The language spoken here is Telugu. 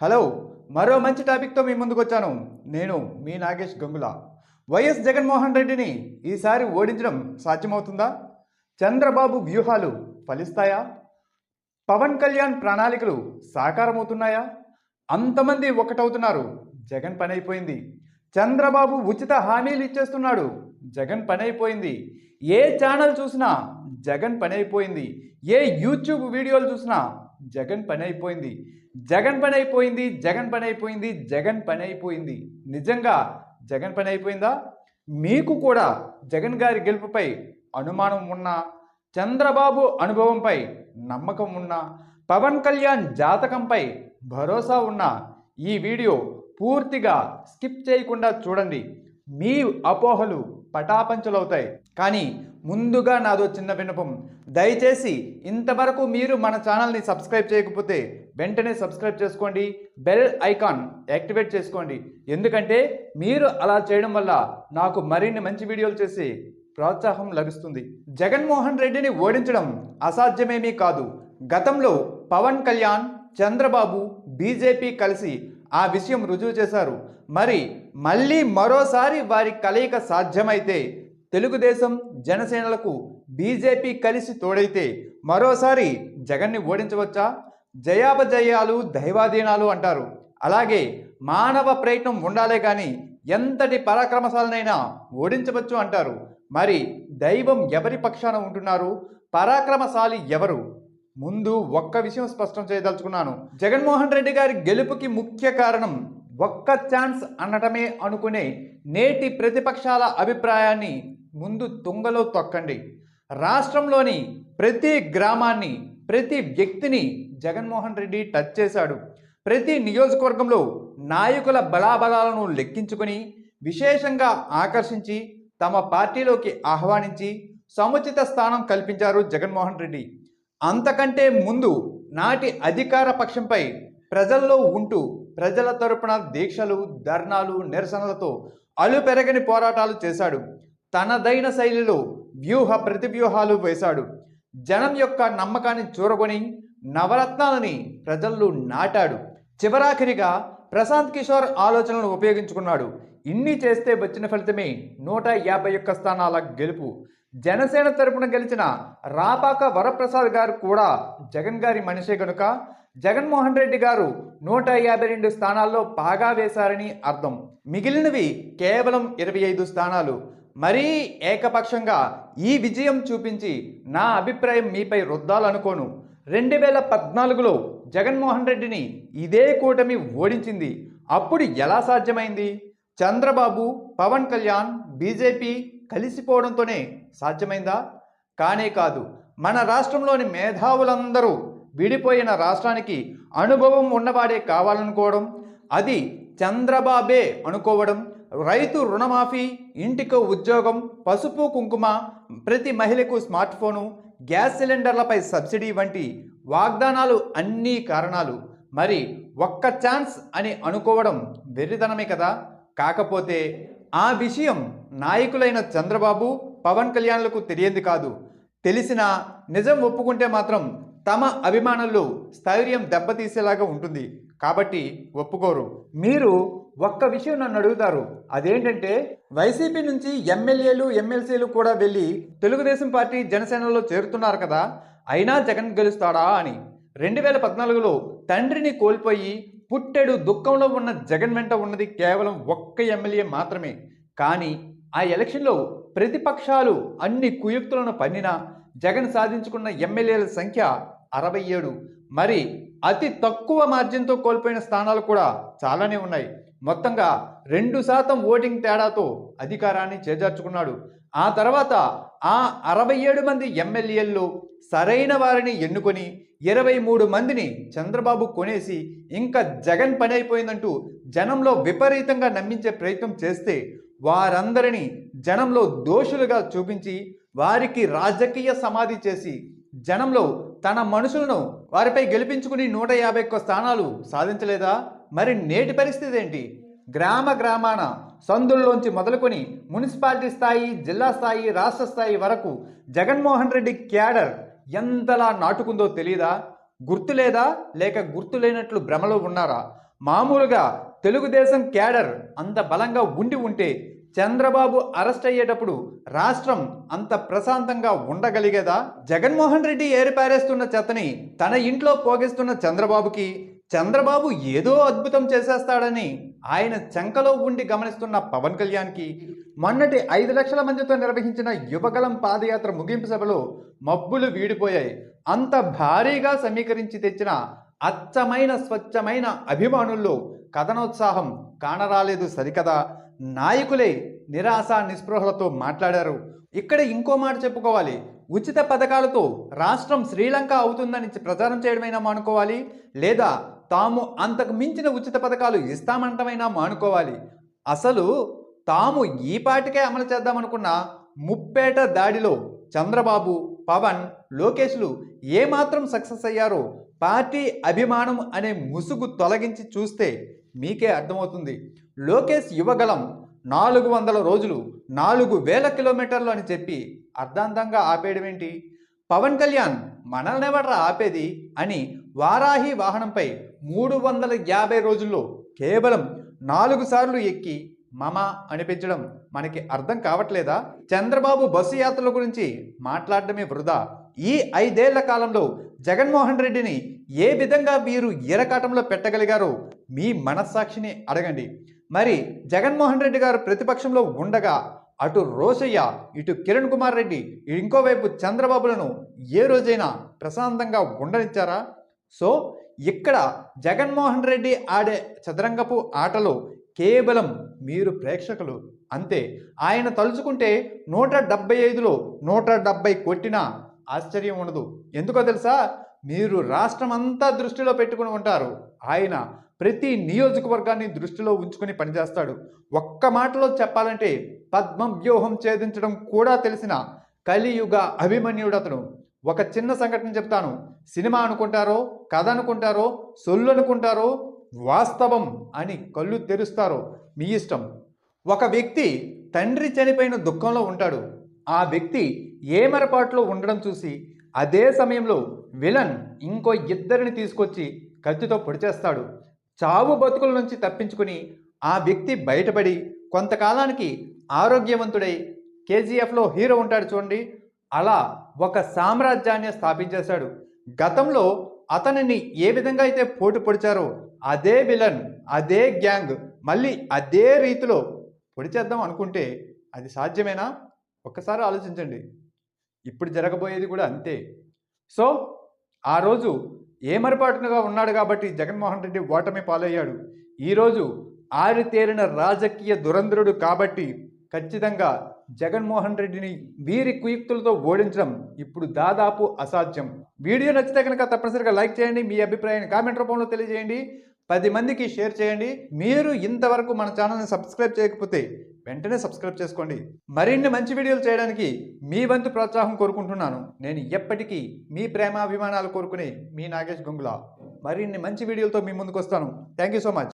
హలో మరో మంచి టాపిక్తో మీ ముందుకు వచ్చాను నేను మీ నాగేష్ గంగుల. వైఎస్ జగన్మోహన్ రెడ్డిని ఈసారి ఓడించడం సాధ్యమవుతుందా? చంద్రబాబు వ్యూహాలు ఫలిస్తాయా? పవన్ కళ్యాణ్ ప్రణాళికలు సాకారమవుతున్నాయా? అంతమంది ఒకటవుతున్నారు జగన్ పని అయిపోయింది చంద్రబాబు ఉచిత హామీలు ఇచ్చేస్తున్నాడు. జగన్ పని అయిపోయింది ఏ ఛానల్ చూసినా జగన్ పని అయిపోయింది ఏ యూట్యూబ్ వీడియోలు చూసినా జగన్ పని అయిపోయింది. జగన్ పని అయిపోయింది జగన్ పని అయిపోయింది జగన్ పని అయిపోయింది. నిజంగా జగన్ పని అయిపోయిందా? మీకు కూడా జగన్ గారి గెలుపుపై అనుమానం ఉన్నా చంద్రబాబు అనుభవంపై నమ్మకం ఉన్నా పవన్ కళ్యాణ్ జాతకంపై భరోసా ఉన్న ఈ వీడియో పూర్తిగా స్కిప్ చేయకుండా చూడండి. మీ అపోహలు పటాపంచలవుతాయి. కానీ ముందుగా నాదో చిన్న విన్నపం. దయచేసి ఇంతవరకు మీరు మన ఛానల్ని సబ్స్క్రైబ్ చేయకపోతే వెంటనే సబ్స్క్రైబ్ చేసుకోండి బెల్ ఐకాన్ యాక్టివేట్ చేసుకోండి. ఎందుకంటే మీరు అలా చేయడం వల్ల నాకు మరిన్ని మంచి వీడియోలు చేసి ప్రోత్సాహం లభిస్తుంది. జగన్మోహన్ రెడ్డిని ఓడించడం అసాధ్యమేమీ కాదు. గతంలో పవన్ కళ్యాణ్ చంద్రబాబు బీజేపీ కలిసి ఆ విషయం రుజువు చేశారు. మరి మళ్ళీ మరోసారి వారి కలయిక సాధ్యమైతే తెలుగుదేశం జనసేనలకు బీజేపీ కలిసి తోడైతే మరోసారి జగన్ని ఓడించవచ్చా? జయాపజయాలు దైవాధీనాలు అంటారు. అలాగే మానవ ప్రయత్నం ఉండాలే కానీ ఎంతటి పరాక్రమశాలనైనా ఓడించవచ్చు అంటారు. మరి దైవం ఎవరి పక్షాన ఉంటున్నారు? పరాక్రమశాలి ఎవరు? ముందు ఒక్క విషయం స్పష్టం చేయదలుచుకున్నాను. జగన్మోహన్ రెడ్డి గారి గెలుపుకి ముఖ్య కారణం ఒక్క ఛాన్స్ అనటమే అనుకునే నేటి ప్రతిపక్షాల అభిప్రాయాన్ని ముందు తుంగలో తొక్కండి. రాష్ట్రంలోని ప్రతి గ్రామాన్ని ప్రతి వ్యక్తిని జగన్మోహన్ రెడ్డి టచ్ చేశాడు. ప్రతి నియోజకవర్గంలో నాయకుల బలాబలాలను లెక్కించుకొని విశేషంగా ఆకర్షించి తమ పార్టీలోకి ఆహ్వానించి సముచిత స్థానం కల్పించారు జగన్మోహన్ రెడ్డి. అంతకంటే ముందు నాటి అధికార పక్షంపై ప్రజల్లో ఉంటూ ప్రజల తరపున దీక్షలు ధర్నాలు నిరసనలతో అలుపెరగని పోరాటాలు చేశాడు. తనదైన శైలిలో వ్యూహ ప్రతివ్యూహాలు వేశాడు. జనం యొక్క నమ్మకాన్ని చూరగొని నవరత్నాలని ప్రజల్లో నాటాడు. చివరాఖరిగా ప్రశాంత్ కిషోర్ ఆలోచనలను ఉపయోగించుకున్నాడు. ఇన్ని చేస్తే వచ్చిన ఫలితమే నూట యాభై ఒక్క స్థానాల గెలుపు. జనసేన తరపున గెలిచిన రాపాక వరప్రసాద్ గారు కూడా జగన్ గారి మనిషే గనుక జగన్మోహన్ రెడ్డి గారు నూట యాభై రెండు స్థానాల్లో బాగా వేశారని అర్థం. మిగిలినవి కేవలం ఇరవై ఐదు స్థానాలు. మరీ ఏకపక్షంగా ఈ విజయం చూపించి నా అభిప్రాయం మీపై రుద్దాలనుకోను. రెండు వేల పద్నాలుగులో జగన్మోహన్ రెడ్డిని ఇదే కూటమి ఓడించింది. అప్పుడు ఎలా సాధ్యమైంది? చంద్రబాబు పవన్ కళ్యాణ్ బీజేపీ కలిసిపోవడంతోనే సాధ్యమైందా? కానే కాదు. మన రాష్ట్రంలోని మేధావులందరూ విడిపోయిన రాష్ట్రానికి అనుభవం ఉన్నవాడే కావాలనుకోవడం అది చంద్రబాబే అనుకోవడం రైతు రుణమాఫీ ఇంటికో ఉద్యోగం పసుపు కుంకుమ ప్రతి మహిళకు స్మార్ట్ ఫోను గ్యాస్ సిలిండర్లపై సబ్సిడీ వంటి వాగ్దానాలు అన్నీ కారణాలు. మరి ఒక్క ఛాన్స్ అని అనుకోవడం వెర్రితనమే కదా? కాకపోతే ఆ విషయం నాయకులైన చంద్రబాబు పవన్ కళ్యాణ్లకు తెలియంది కాదు. తెలిసిన నిజం ఒప్పుకుంటే మాత్రం తమ అభిమానులు స్థైర్యం దెబ్బతీసేలాగా ఉంటుంది. కాబట్టి ఒప్పుకోరు. మీరు ఒక్క విషయం నన్ను అడుగుతారు. అదేంటంటే వైసీపీ నుంచి ఎమ్మెల్యేలు ఎమ్మెల్సీలు కూడా వెళ్ళి తెలుగుదేశం పార్టీ జనసేనలో చేరుతున్నారు కదా అయినా జగన్ గెలుస్తాడా అని. రెండు వేల పద్నాలుగులో తండ్రిని కోల్పోయి పుట్టెడు దుఃఖంలో ఉన్న జగన్ వెంట ఉన్నది కేవలం ఒక్క ఎమ్మెల్యే మాత్రమే. కానీ ఆ ఎలక్షన్లో ప్రతిపక్షాలు అన్ని కుయుక్తులను పన్నినా జగన్ సాధించుకున్న ఎమ్మెల్యేల సంఖ్య అరవై ఏడు. మరి అతి తక్కువ మార్జిన్తో కోల్పోయిన స్థానాలు కూడా చాలానే ఉన్నాయి. మొత్తంగా రెండు శాతం ఓటింగ్ తేడాతో అధికారాన్ని చేజార్చుకున్నాడు. ఆ తర్వాత ఆ అరవై ఏడు మంది ఎమ్మెల్యేల్లో సరైన వారిని ఎన్నుకొని ఇరవై మూడు మందిని చంద్రబాబు కొనేసి ఇంకా జగన్ పని అయిపోయిందంటూ జనంలో విపరీతంగా నమ్మించే ప్రయత్నం చేస్తే వారందరినీ జనంలో దోషులుగా చూపించి వారికి రాజకీయ సమాధి చేసి జనంలో తన మనుషులను వారిపై గెలిపించుకుని నూట యాభై ఒక్క స్థానాలు సాధించలేదా? మరి నేటి పరిస్థితి ఏంటి? గ్రామ గ్రామాన సందుల్లోంచి మొదలుకొని మున్సిపాలిటీ స్థాయి జిల్లా స్థాయి రాష్ట్ర స్థాయి వరకు జగన్మోహన్ రెడ్డి క్యాడర్ ఎంతలా నాటుకుందో తెలియదా గుర్తు లేదా లేక గుర్తు లేనట్లు భ్రమలో ఉన్నారా? మామూలుగా తెలుగుదేశం క్యాడర్ అంత బలంగా ఉండి ఉంటే చంద్రబాబు అరెస్ట్ అయ్యేటప్పుడు రాష్ట్రం అంత ప్రశాంతంగా ఉండగలిగేదా? జగన్మోహన్ రెడ్డి ఏరిపారేస్తున్న చెత్తని తన ఇంట్లో పోగిస్తున్న చంద్రబాబుకి చంద్రబాబు ఏదో అద్భుతం చేసేస్తాడని ఆయన చెంకలో ఉండి గమనిస్తున్న పవన్ కళ్యాణ్కి మొన్నటి ఐదు లక్షల మందితో నిర్వహించిన యువకలం పాదయాత్ర ముగింపు సభలో మబ్బులు వీడిపోయాయి. అంత భారీగా సమీకరించి తెచ్చిన అచ్చమైన స్వచ్ఛమైన అభిమానుల్లో కథనోత్సాహం కానరాలేదు సరికదా? నాయకులే నిరాశ నిస్పృహలతో మాట్లాడారు. ఇక్కడ ఇంకో మాట చెప్పుకోవాలి. ఉచిత పథకాలతో రాష్ట్రం శ్రీలంక అవుతుందని ప్రచారం చేయడమైనా మానుకోవాలి? లేదా తాము అంతకు మించిన ఉచిత పథకాలు ఇస్తామంటమైనా మానుకోవాలి? అసలు తాము ఈ పాటికే అమలు చేద్దామనుకున్న ముప్పేట దాడిలో చంద్రబాబు పవన్ లోకేష్లు ఏమాత్రం సక్సెస్ అయ్యారో పార్టీ అభిమానం అనే ముసుగు తొలగించి చూస్తే మీకే అర్థమవుతుంది. లోకేష్ యువగలం నాలుగు వందల రోజులు నాలుగు వేల కిలోమీటర్లు అని చెప్పి అర్ధాంతంగా ఆపేయడం ఏంటి పవన్ కళ్యాణ్ మనల్నెవడ్రా ఆపేది అని వారాహి వాహనంపై మూడు వందల యాభై రోజుల్లో కేవలం నాలుగు సార్లు ఎక్కి మమ అనిపించడం మనకి అర్థం కావట్లేదా? చంద్రబాబు బస్సు యాత్రల గురించి మాట్లాడడమే వృధా. ఈ ఐదేళ్ళ కాలంలో జగన్మోహన్ రెడ్డిని ఏ విధంగా మీరు ఎరకాటంలో పెట్టగలిగారో మీ మనస్సాక్షిని అడగండి. మరి జగన్మోహన్ రెడ్డి గారు ప్రతిపక్షంలో ఉండగా అటు రోసయ్య ఇటు కిరణ్ కుమార్ రెడ్డి ఇంకోవైపు చంద్రబాబులను ఏ రోజైనా ప్రశాంతంగా ఉండనిచ్చారా? సో ఇక్కడ జగన్మోహన్ రెడ్డి ఆడే చదరంగపు ఆటలో కేవలం మీరు ప్రేక్షకులు అంతే. ఆయన తలుచుకుంటే నూట డెబ్బై ఐదులో నూట డెబ్బై కొట్టినా ఆశ్చర్యం ఉండదు. ఎందుకో తెలుసా? మీరు రాష్ట్రం అంతా దృష్టిలో పెట్టుకుని ఉంటారు. ఆయన ప్రతి నియోజకవర్గాన్ని దృష్టిలో ఉంచుకొని పనిచేస్తాడు. ఒక్క మాటలో చెప్పాలంటే పద్మం వ్యూహం ఛేదించడం కూడా తెలిసిన కలియుగ అభిమన్యుడు అతను. ఒక చిన్న సంఘటన చెప్తాను. సినిమా అనుకుంటారో కథ అనుకుంటారో సొల్లు అనుకుంటారో వాస్తవం అని కళ్ళు తెరుస్తారో మీ ఇష్టం. ఒక వ్యక్తి తండ్రి చనిపోయిన దుఃఖంలో ఉంటాడు. ఆ వ్యక్తి ఏమరపాటులో ఉండడం చూసి అదే సమయంలో విలన్ ఇంకో ఇద్దరిని తీసుకొచ్చి కత్తితో పొడిచేస్తాడు చావు బతుకుల నుంచి తప్పించుకుని ఆ వ్యక్తి బయటపడి కొంతకాలానికి ఆరోగ్యవంతుడై కేజీఎఫ్లో హీరో ఉంటాడు చూడండి. అలా ఒక సామ్రాజ్యాన్ని స్థాపించేశాడు. గతంలో అతనిని ఏ విధంగా అయితే పోటు పొడిచారో అదే విలన్ అదే గ్యాంగ్ మళ్ళీ అదే రీతిలో పొడిచేద్దాం అనుకుంటే అది సాధ్యమేనా? ఒక్కసారి ఆలోచించండి. ఇప్పుడు జరగబోయేది కూడా అంతే. సో ఆ రోజు ఏమరపాటునగా ఉన్నాడు కాబట్టి జగన్మోహన్ రెడ్డి ఓటమి పాలయ్యాడు. ఈరోజు ఆరితేరిన రాజకీయ దురంధ్రుడు కాబట్టి ఖచ్చితంగా జగన్మోహన్ రెడ్డిని వీరి కుయుక్తులతో ఓడించడం ఇప్పుడు దాదాపు అసాధ్యం. వీడియో నచ్చితే కనుక తప్పనిసరిగా లైక్ చేయండి. మీ అభిప్రాయాన్ని కామెంట్ రూపంలో తెలియజేయండి. పది మందికి షేర్ చేయండి. మీరు ఇంతవరకు మన ఛానల్ని సబ్స్క్రైబ్ చేయకపోతే వెంటనే సబ్స్క్రైబ్ చేసుకోండి. మరిన్ని మంచి వీడియోలు చేయడానికి మీ వంతు ప్రోత్సాహం కోరుకుంటున్నాను. నేను ఎప్పటికీ మీ ప్రేమాభిమానాలు కోరుకునే మీ నాగేష్ గంగుల. మరిన్ని మంచి వీడియోలతో మీ ముందుకు వస్తాను థ్యాంక్ యూ సో మచ్